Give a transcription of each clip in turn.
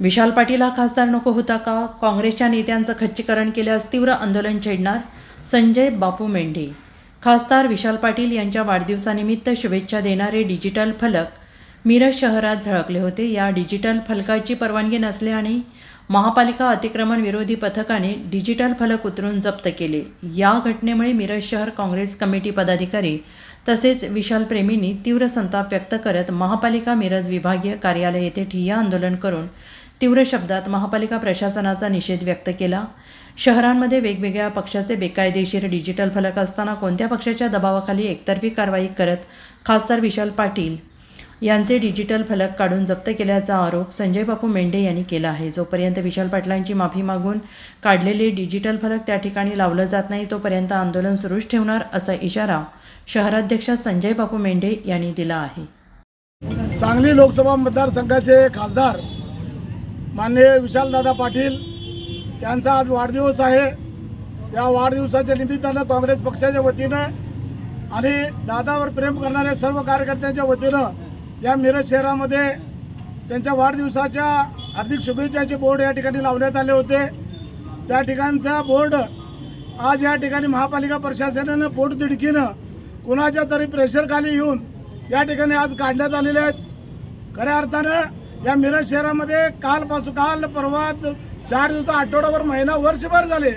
विशाल पाटील हा खासदार नको होता का? काँग्रेसच्या नेत्यांचं खच्चीकरण केल्यास तीव्र आंदोलन छेडणार? संजय बापू मेंढे. खासदार विशाल पाटील यांच्या वाढदिवसानिमित्त शुभेच्छा देणारे डिजिटल फलक मिरज शहरात झळकले होते. या डिजिटल फलकाची परवानगी नसल्याने महापालिका अतिक्रमण विरोधी पथकाने डिजिटल फलक उतरून जप्त केले. या घटनेमुळे मिरज शहर काँग्रेस कमिटी पदाधिकारी तसेच विशाल प्रेमींनी तीव्र संताप व्यक्त करत महापालिका मिरज विभागीय कार्यालय येथे ठिय्या आंदोलन करून तीव्र शब्दात महापालिका प्रशासनाचा निषेध व्यक्त केला. शहरांमध्ये वेगवेगळ्या पक्षाचे बेकायदेशीर डिजिटल फलक असताना कोणत्या पक्षाच्या दबावाखाली एकतर्फी कारवाई करत खासदार विशाल पाटील यांचे डिजिटल फलक काढून जप्त केल्याचा आरोप संजय बापू मेंढे यांनी केला आहे. जोपर्यंत विशाल पाटलांची माफी मागून काढलेले डिजिटल फलक त्या ठिकाणी लावलं जात नाही तोपर्यंत आंदोलन सुरूच ठेवणार असा इशारा शहराध्यक्ष संजय बापू मेंढे यांनी दिला आहे. सांगली लोकसभा मतदारसंघाचे खासदार माननीय विशालदादा पाटील यांचा आज वाढदिवस आहे. या वाढदिवसाच्या निमित्तानं काँग्रेस पक्षाच्या वतीनं आणि दादावर प्रेम करणाऱ्या सर्व कार्यकर्त्यांच्या वतीनं या मिरज शहरामध्ये त्यांच्या वाढदिवसाच्या हार्दिक शुभेच्छाचे बोर्ड या ठिकाणी लावण्यात आले होते. त्या ठिकाणचा बोर्ड आज या ठिकाणी महापालिका प्रशासनानं पोटतिडकीनं कुणाच्या तरी प्रेशरखाली येऊन या ठिकाणी आज काढण्यात आलेले आहेत. खऱ्या अर्थानं या मिरज शहरामध्ये कालपासून काल परवा चार दिवसा आठवडाभर महिना वर्षभर झाले.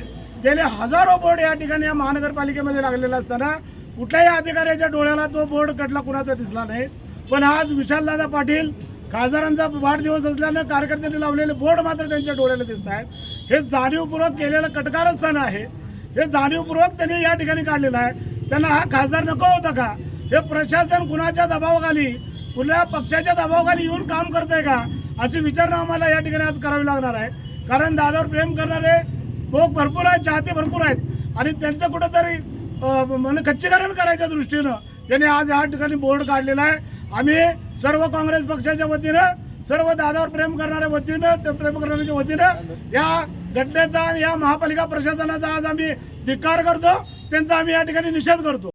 गेले हजारो बोर्ड या ठिकाणी या महानगरपालिकेमध्ये लागलेला असताना कुठल्याही अधिकाऱ्याच्या डोळ्याला तो बोर्ड कटला कुणाचा दिसला नाही. पण आज विशालदादा पाटील खासदारांचा वाढदिवस असल्यानं कार्यकर्त्यांनी लावलेले बोर्ड मात्र त्यांच्या डोळ्याला दिसत आहेत. हे जाणीवपूर्वक केलेलं कटकारस्थान आहे. हे जाणीवपूर्वक त्यांनी या ठिकाणी काढलेलं आहे. त्यांना हा खासदार नको होता का? हे प्रशासन कुणाच्या दबावाखाली कुठल्या पक्षाच्या दबावाखाली येऊन काम करते का? अशी विचारणा आम्हाला या ठिकाणी आज करावी लागणार आहे. कारण दादावर प्रेम करणारे लोक भरपूर आहेत चाहते भरपूर आहेत. आणि त्यांचं कुठंतरी म्हणजे खच्चीकरण करायच्या दृष्टीनं त्यांनी आज या ठिकाणी बोर्ड काढलेला आहे. आम्ही सर्व काँग्रेस पक्षाच्या वतीनं सर्व दादावर प्रेम करणाऱ्या वतीनं ते प्रेम करणाऱ्याच्या वतीनं या घटनेचा आणि या महापालिका प्रशासनाचा आज आम्ही धिक्कार करतो. त्यांचा आम्ही या ठिकाणी निषेध करतो.